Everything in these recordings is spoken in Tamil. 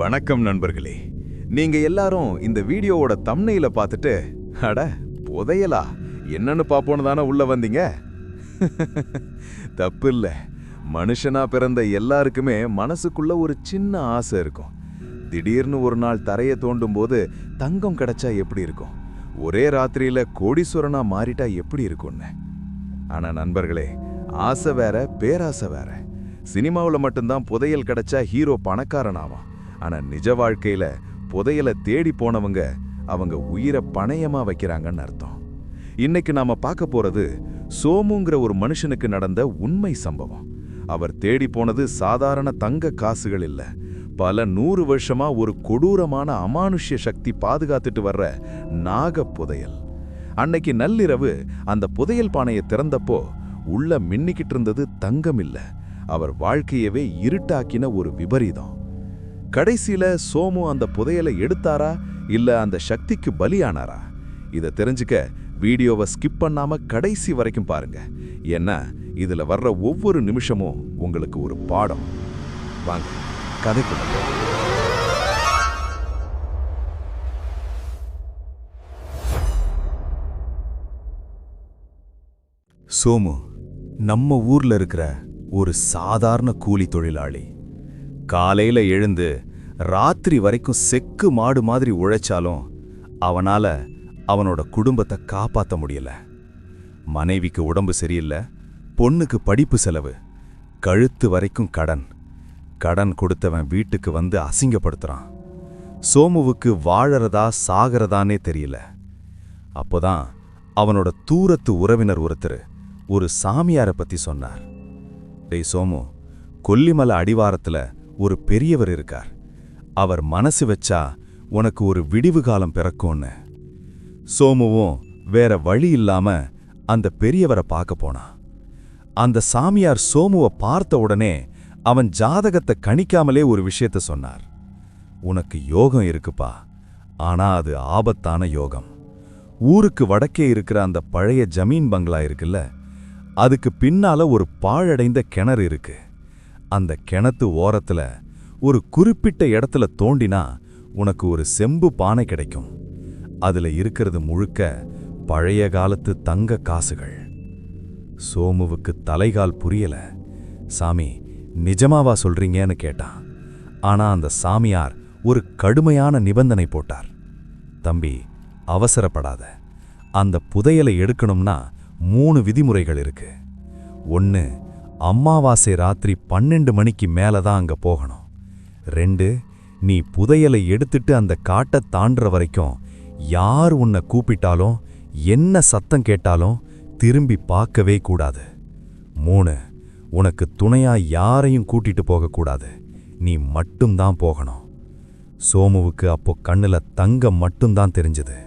வணக்கம் நண்பர்களே. நீங்க எல்லாரும் இந்த வீடியோவோட தம்னையில பார்த்துட்டு அட புதையலா? என்னன்னு பார்ப்போன்னு தானே உள்ள வந்தீங்க? தப்பு இல்லை மனுஷனா பிறந்த எல்லாருக்குமே மனசுக்குள்ள ஒரு சின்ன ஆசை இருக்கும். திடீர்னு ஒரு நாள் தரையை தோண்டும் போது தங்கம் கிடைச்சா எப்படி இருக்கும்? ஒரே ராத்திரியில கோடீஸ்வரனா மாறிட்டா எப்படி இருக்கும்னு? ஆனா நண்பர்களே ஆசை வேற பேராசை வேற. சினிமாவில் மட்டும்தான் புதையல் கிடைச்சா ஹீரோ பணக்காரன் ஆனால் நிஜ வாழ்க்கையில் புதையலை தேடி போனவங்க அவங்க உயிரை பணையமாக வைக்கிறாங்கன்னு அர்த்தம். இன்னைக்கு நாம் பார்க்க போகிறது சோமுங்கிற ஒரு மனுஷனுக்கு நடந்த உண்மை சம்பவம். அவர் தேடி போனது சாதாரண தங்க காசுகள் இல்லை. பல நூறு வருஷமா ஒரு கொடூரமான அமானுஷ்ய சக்தி பாதுகாத்துட்டு வர்ற நாக புதையல். அன்னைக்கு நள்ளிரவு அந்த புதையல் பானையை திறந்தப்போ உள்ள மின்னிக்கிட்டு இருந்தது தங்கம் இல்லை அவர் வாழ்க்கையவே இருட்டாக்கின ஒரு விபரீதம். கடைசியில சோமு அந்த புதையலை எடுத்தாரா இல்ல அந்த சக்திக்கு பலியானாரா? இதை தெரிஞ்சுக்க வீடியோவை ஸ்கிப் பண்ணாம கடைசி வரைக்கும் பாருங்க. ஏன்னா இதுல வர்ற ஒவ்வொரு நிமிஷமும் உங்களுக்கு ஒரு பாடம். வாங்க கதைக்குள்ள சோமு நம்ம ஊர்ல இருக்கிற ஒரு சாதாரண கூலி தொழிலாளி. காலையில எழுந்து ராத்திரி வரைக்கும் செக்கு மாடு மாதிரி உழைச்சாலும் அவனால அவனோட குடும்பத்தை காப்பாற்ற முடியல. மனைவிக்கு உடம்பு சரியில்லை பொண்ணுக்கு படிப்பு செலவு கழுத்து வரைக்கும் கடன். கடன் கொடுத்தவன் வீட்டுக்கு வந்து அசிங்கப்படுத்துறான். சோமுவுக்கு வாழறதா சாகிறதானே தெரியல. அப்போதான் அவனோட தூரத்து உறவினர் ஒருத்தர் ஒரு சாமியாரை பத்தி சொன்னார். டேய் சோமு கொல்லிமலை அடிவாரத்துல ஒரு பெரியவர் இருக்கார். அவர் மனசு வச்சா உனக்கு ஒரு விடிவு காலம் பிறக்கும்னு. சோமுவும் வேற வழி இல்லாம அந்த பெரியவரை பார்க்க போனான் அந்த சாமியார் சோமுவை பார்த்த உடனே அவன் ஜாதகத்தை கணிக்காமலே ஒரு விஷயத்த சொன்னார். உனக்கு யோகம் இருக்குப்பா. ஆனா அது ஆபத்தான யோகம். ஊருக்கு வடக்கே இருக்கிற அந்த பழைய ஜமீன் பங்களா இருக்குல்ல அதுக்கு பின்னால ஒரு பாழடைந்த கிணறு இருக்கு. அந்த கிணத்து ஓரத்துல ஒரு குறிப்பிட்ட இடத்துல தோண்டினா உனக்கு ஒரு செம்பு பானை கிடைக்கும். அதுல இருக்கிறது முழுக்க பழைய காலத்து தங்க காசுகள். சோமுவுக்கு தலைகால் புரியல. சாமி நிஜமாவா சொல்றீங்கன்னு கேட்டான். ஆனா அந்த சாமியார் ஒரு கடுமையான நிபந்தனை போட்டார். தம்பி அவசரப்படாத. அந்த புதையலை எடுக்கணும்னா மூணு விதிமுறைகள் இருக்கு. ஒன்று அம்மாவாசை ராத்திரி பன்னெண்டு மணிக்கு மேலே தான் அங்கே போகணும். ரெண்டு நீ புதையலை எடுத்துட்டு அந்த காட்டை தாண்டுற வரைக்கும் யார் உன்னை கூப்பிட்டாலும் என்ன சத்தம் கேட்டாலும் திரும்பி பார்க்கவே கூடாது. மூணு உனக்கு துணையா யாரையும் கூட்டிட்டு போகக்கூடாது. நீ மட்டும்தான் போகணும். சோமுவுக்கு அப்போ கண்ணில் தங்கம் மட்டும்தான் தெரிஞ்சது.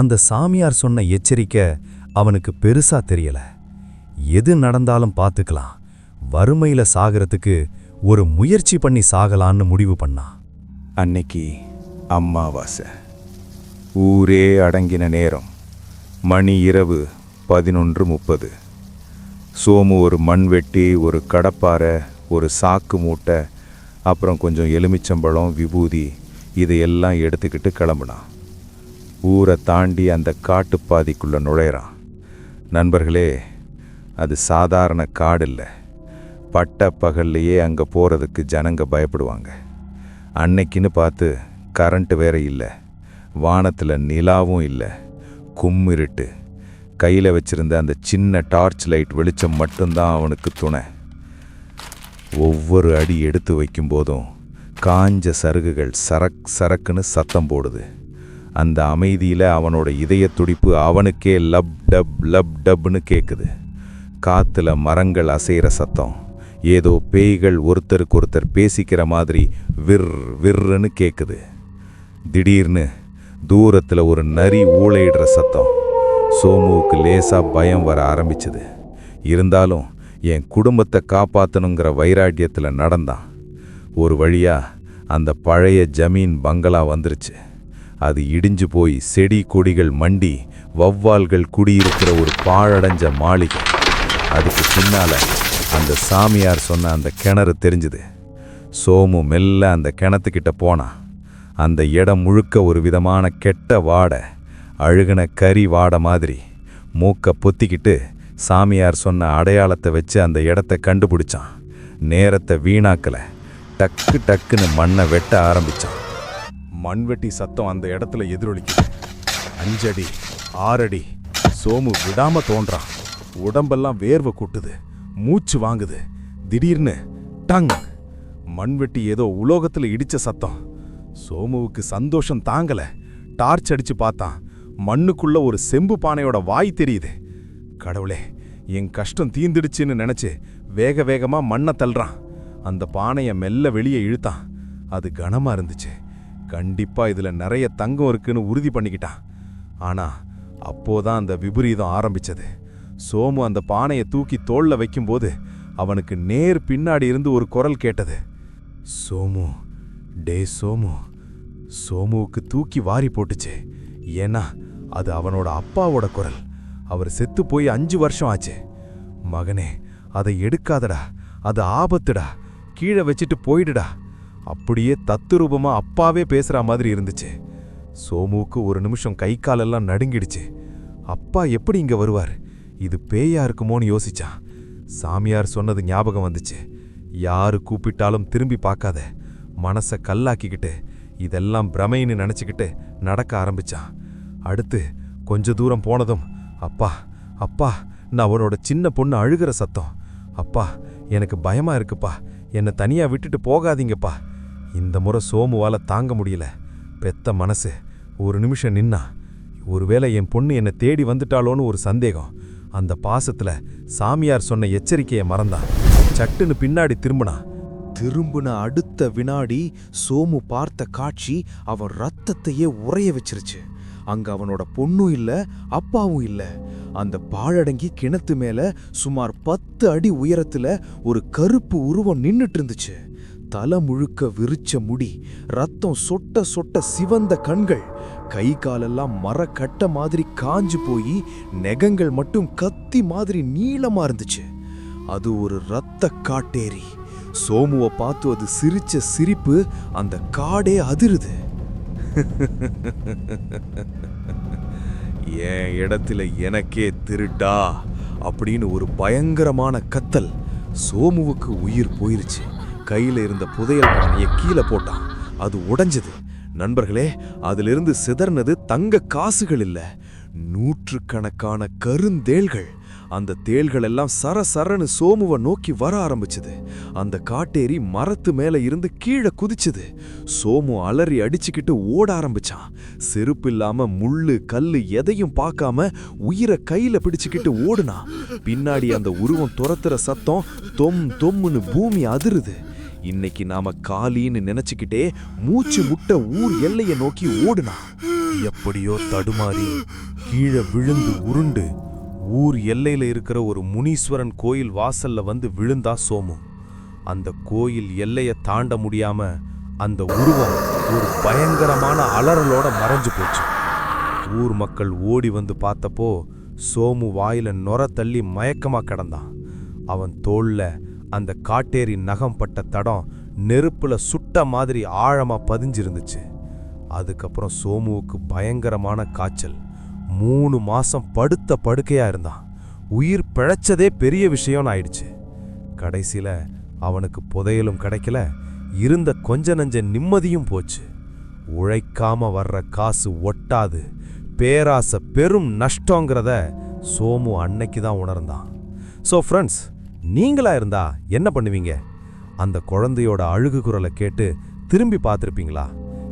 அந்த சாமியார் சொன்ன எச்சரிக்கை அவனுக்கு பெருசா தெரியல. எது நடந்தாலும் பார்த்துக்கலாம். வறுமையில சாகிறதுக்கு ஒரு முயற்சி பண்ணி சாகலான்னு முடிவு பண்ணான் அன்னைக்கு அம்மாவாசை. ஊரே அடங்கின நேரம். மணி இரவு பதினொன்று முப்பது. சோமு ஒரு மண்வெட்டி ஒரு கடப்பாறை ஒரு சாக்கு மூட்டை அப்புறம் கொஞ்சம் எலுமிச்சம்பழம் விபூதி இதையெல்லாம் எடுத்துக்கிட்டு கிளம்புனான். ஊரை தாண்டி அந்த காட்டுப்பாதிக்குள்ளே நுழையிறான் நண்பர்களே அது சாதாரண காடு இல்லை பட்ட பகல்லையே அங்கே போகிறதுக்கு ஜனங்க பயப்படுவாங்க. அன்னைக்குன்னு பார்த்து கரண்ட் வேற இல்லை. வானத்தில் நிலாவும் இல்லை. கும்மிருட்டு. கையில் வச்சிருந்த அந்த சின்ன டார்ச் லைட் வெளிச்சம் மட்டும்தான் அவனுக்கு துணை. ஒவ்வொரு அடி எடுத்து வைக்கும்போதும் காஞ்ச சருகுகள் சரக் சரக்குன்னு சத்தம் போடுது. அந்த அமைதியில் அவனோட இதய துடிப்பு அவனுக்கே லப் டப் லப் டப்னு கேட்குது காற்றுல மரங்கள் அசைகிற சத்தம். ஏதோ பேய்கள் ஒருத்தருக்கு ஒருத்தர் பேசிக்கிற மாதிரி விர் விர்ன்னு கேட்குது திடீர்னு தூரத்தில் ஒரு நரி ஊழையிடுற சத்தம். சோமுவுக்கு லேசாக பயம் வர ஆரம்பிச்சது. இருந்தாலும் என் குடும்பத்தை காப்பாற்றணுங்கிற வைராட்டியத்தில் நடந்தான். ஒரு வழியாக அந்த பழைய ஜமீன் பங்களா வந்துருச்சு. அது இடிஞ்சு போய் செடி கொடிகள் மண்டி வௌவால்கள் குடியிருக்கிற ஒரு பாழடைஞ்ச மாளிகை. அதுக்கு பின்னால் அந்த சாமியார் சொன்ன அந்த கிணறு தெரிஞ்சுது. சோமு மெல்ல அந்த கிணத்துக்கிட்ட போனான் அந்த இடம் முழுக்க ஒரு விதமான கெட்ட வாடை அழுகுன கறி வாடை மாதிரி. மூக்க பொத்திக்கிட்டு சாமியார் சொன்ன அடையாளத்தை வச்சு அந்த இடத்த கண்டுபிடிச்சான். நேரத்தை வீணாக்கல. டக்கு டக்குன்னு மண்ணை வெட்ட ஆரம்பித்தான் மண்வெட்டி சத்தம் அந்த இடத்துல எதிரொலிக்குது. அஞ்சடி ஆறடி சோமு விடாமல் தோன்றான். உடம்பெல்லாம் வேர்வை கூட்டுது. மூச்சு வாங்குது. திடீர்னு டங்! மண்வெட்டி ஏதோ உலோகத்தில் இடிச்ச சத்தம். சோமுவுக்கு சந்தோஷம் தாங்கல. டார்ச் அடிச்சு பார்த்தான். மண்ணுக்குள்ள ஒரு செம்பு பானையோட வாய் தெரியுது. கடவுளே என் கஷ்டம் தீந்துடுச்சுன்னு நினைச்சு வேக வேகமா மண்ணை தள்ளுறான். அந்த பானையை மெல்ல வெளியே இழுத்தான். அது கனமா இருந்துச்சு. கண்டிப்பா இதுல நிறைய தங்கம் இருக்குன்னு உறுதி பண்ணிக்கிட்டான். ஆனா அப்போதான் அந்த விபரீதம் ஆரம்பிச்சது. சோமு அந்த பானையை தூக்கி தோளில் வைக்கும்போது அவனுக்கு நேர் பின்னாடி இருந்து ஒரு குரல் கேட்டது. சோமு டே சோமு சோமுவுக்கு தூக்கி வாரி போட்டுச்சு. ஏன்னா அது அவனோட அப்பாவோட குரல். அவர் செத்து போய் அஞ்சு வருஷம் ஆச்சு. மகனே அதை எடுக்காதடா. அது ஆபத்துடா. கீழே வச்சுட்டு போயிடுடா. அப்படியே தத்துரூபமா அப்பாவே பேசுற மாதிரி இருந்துச்சு. சோமுவுக்கு ஒரு நிமிஷம் கை காலெல்லாம் நடுங்கிடுச்சு. அப்பா எப்படி இங்க வருவார்? இது பேயா இருக்குமோன்னு யோசிச்சான். சாமியார் சொன்னது ஞாபகம் வந்துச்சு. யாரு கூப்பிட்டாலும் திரும்பி பார்க்காத. மனசை கல்லாக்கிக்கிட்டு இதெல்லாம் பிரமைன்னு நினச்சிக்கிட்டு நடக்க ஆரம்பிச்சான். அடுத்து கொஞ்ச தூரம் போனதும் அப்பா அப்பா நான் அவனோட சின்ன பொண்ணு அழுகிற சத்தம். அப்பா எனக்கு பயமா இருக்குப்பா. என்னை தனியா விட்டுட்டு போகாதீங்கப்பா. இந்த முறை சோமுவால தாங்க முடியல. பெத்த மனசு. ஒரு நிமிஷம் நின்னா. ஒருவேளை என் பொண்ணு என்னை தேடி வந்துட்டாளோன்னு ஒரு சந்தேகம். அந்த பாசத்துல சாமியார் சொன்ன எச்சரிக்கையை மறந்தான். சட்டுன்னு பின்னாடி திரும்பினான் திரும்பின அடுத்த வினாடி சோமு பார்த்த காட்சி அவன் ரத்தத்தையே உறைய வச்சிருச்சு. அங்க அவனோட பொண்ணும் இல்ல அப்பாவும் இல்ல. அந்த பாழடங்கி கிணத்து மேல சுமார் பத்து அடி உயரத்துல ஒரு கருப்பு உருவம் நின்னுட்டு இருந்துச்சு. தலை முழுக்க விரிச்ச முடி ரத்தம் சொட்ட சொட்ட சிவந்த கண்கள் கை காலெல்லாம் மரக்கட்ட மாதிரி காஞ்சு போய் நெகங்கள் மட்டும் கத்தி மாதிரி நீளமா இருந்துச்சு. அது ஒரு ரத்த காட்டேரி. சோமுவை பார்த்து அது சிரிச்ச சிரிப்பு அந்த காடே அதிருது. என் இடத்துல எனக்கே திருட்டா அப்படின்னு ஒரு பயங்கரமான கத்தல் சோமுவுக்கு உயிர் போயிருச்சு. கையில் இருந்த புதையல் பானையை கீழே போட்டான். அது உடைஞ்சது. நண்பர்களே அதிலிருந்து சிதறினது தங்க காசுகள் இல்லை. நூற்றுக்கணக்கான கருந்தேள்கள். அந்த தேள்கள் எல்லாம் சரனு சோமுவை நோக்கி வர ஆரம்பிச்சது. அந்த காட்டேரி மரத்து மேல இருந்து கீழே குதிச்சுது. சோமு அலறி அடிச்சுக்கிட்டு ஓட ஆரம்பிச்சான். செருப்பு இல்லாம முள்ளு கல்லு எதையும் பார்க்காம உயிரை கையில பிடிச்சுக்கிட்டு ஓடுனான். பின்னாடி அந்த உருவம் துரத்துற சத்தம் தொம் தொம்முன்னு பூமி அதிருது. இன்னைக்கு நாம காலின்னு நினைச்சுக்கிட்டே மூச்சு முட்ட ஊர் எல்லையை நோக்கி ஓடுனா எப்படியோ தடுமாறி கீழே விழுந்து உருண்டு ஊர் எல்லையில இருக்கிற ஒரு முனீஸ்வரன் கோயில் வாசல்ல வந்து விழுந்தா சோமு அந்த கோயில் எல்லையை தாண்ட முடியாம அந்த உருவம் ஒரு பயங்கரமான அலறலோட மறைஞ்சு போச்சு. ஊர் மக்கள் ஓடி வந்து பார்த்தப்போ சோமு வாயில நொர தள்ளி மயக்கமா கிடந்தான். அவன் தோல்ல அந்த காட்டேரி நகம் பட்ட தடம் நெருப்புல சுட்ட மாதிரி ஆழமா பதிஞ்சிருந்துச்சு. அதுக்கப்புறம் சோமுவுக்கு பயங்கரமான காய்ச்சல். மூணு மாசம் படுத்த படுக்கையா இருந்தான். உயிர் பிழைச்சதே பெரிய விஷயம்னு ஆயிடுச்சு. கடைசியில அவனுக்கு புதையலும் கிடைக்கல. இருந்த கொஞ்ச நஞ்ச நிம்மதியும் போச்சு. உழைக்காம வர்ற காசு ஒட்டாது. பேராசை பெரும் நஷ்டங்கிறத சோமு அன்னைக்கு தான் உணர்ந்தான். ஸோ ஃப்ரெண்ட்ஸ் நீங்களா இருந்தா என்ன பண்ணுவீங்க? அந்த குழந்தையோட அழுகு குரலை கேட்டு திரும்பி பார்த்துருப்பீங்களா?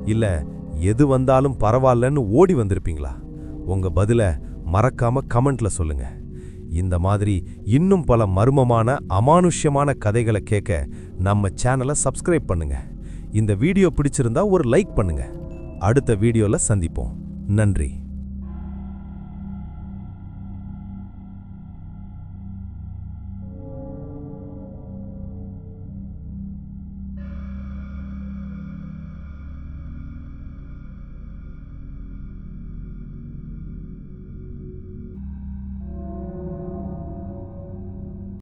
இல்ல எது வந்தாலும் பரவாயில்லன்னு ஓடி வந்திருப்பீங்களா? உங்க பதில மறக்காம கமெண்ட்ல சொல்லுங்க. இந்த மாதிரி இன்னும் பல மர்மமான அமானுஷ்யமான கதைகளை கேட்க நம்ம சேனலை சப்ஸ்கிரைப் பண்ணுங்க. இந்த வீடியோ பிடிச்சிருந்தா ஒரு லைக் பண்ணுங்க. அடுத்த வீடியோல சந்திப்போம். நன்றி.